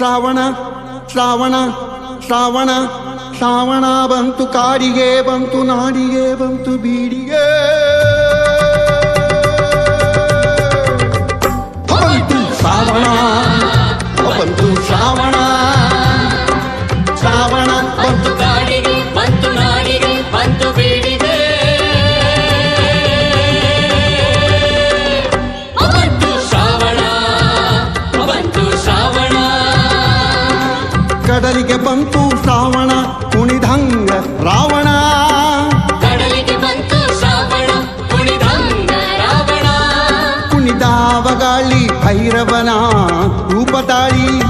ಶ್ರಾವಣ ಶ್ರಾವಣ ಶ್ರಾವಣ ಶ್ರಾವಣ ಬಂತು ಕಾಡಿಗೆ ಬಂತು ನಾಡಿಗೆ ಬಂತು ಬೀಡಿಗೆ. ಕಡಲಿಗೆ ಬಂತು ಶ್ರಾವಣ ಕುಣಿದಂಗ ರಾವಣ. ಕಡಲಿಗೆ ಬಂತು ಶ್ರಾವಣ ಕುಣಿದಂಗ ರಾವಣ. ಕುಣಿದಾವ ಗಾಳಿ ಭೈರವನ ರೂಪ ತಾಳಿ. ಕುಣಿದ